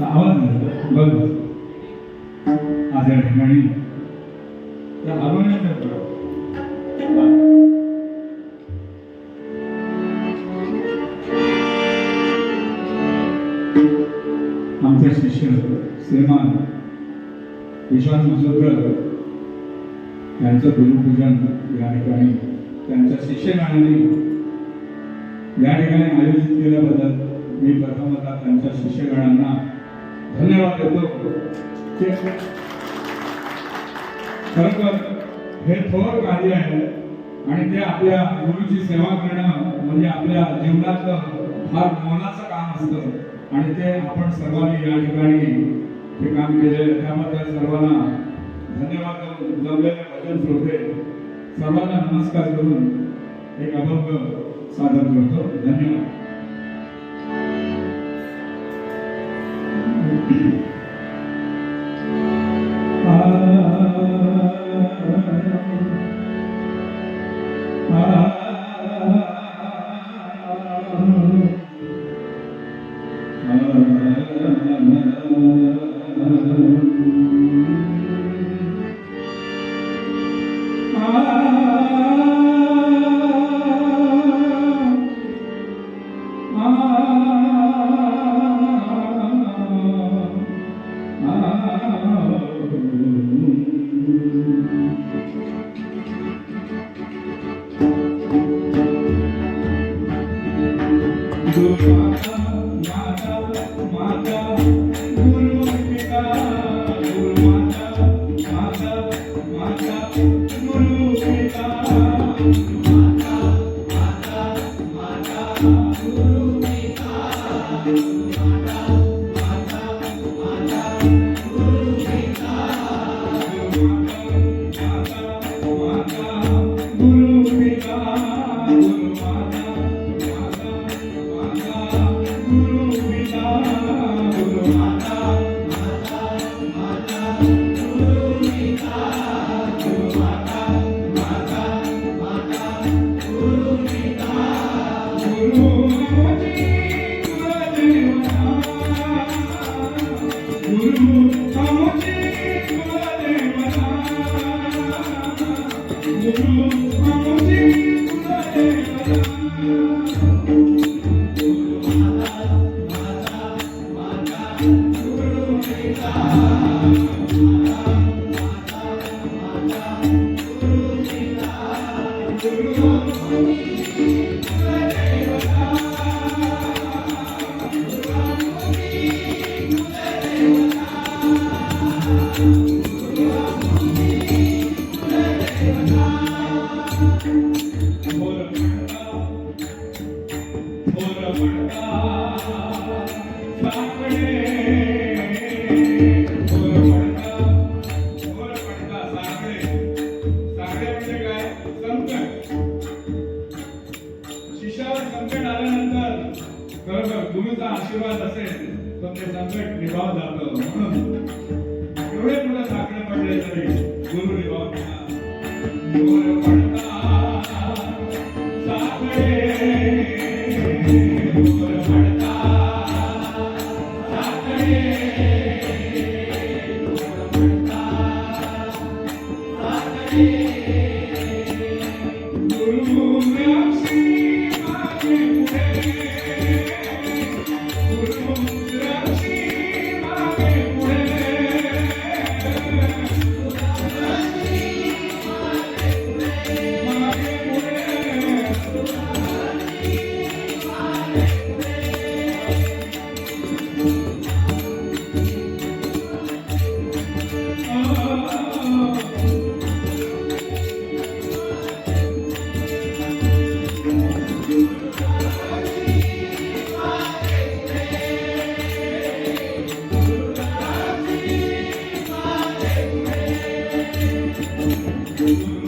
आवाज बघ. आज या ठिकाणी त्या हार्मोनियमचा आमचे शिष्य श्रीमान विश्वास मसोदकर यांचं गुरुपूजन या ठिकाणी त्यांच्या शिष्यगणाने या ठिकाणी आयोजित केल्याबद्दल मी प्रथमतः त्यांच्या शिष्यगणांना धन्यवाद देतो ते तर हे थोर कार्य आहे आणि ते आपल्या गुरुची सेवा करणं म्हणजे आपल्या जीवनातलं फार मोलाचं काम असतं. आणि ते आपण सर्वांनी या ठिकाणी हे काम केले त्याबद्दल सर्वांना धन्यवाद देऊन जमलेले भजन श्रोते सर्वांना नमस्कार करून एक अभंग सादर करतो. धन्यवाद. Ah Guru Mata, Guru Mata. जातं म्हणून एवढे मुलं साखरे पडले तरी गुरु Amen.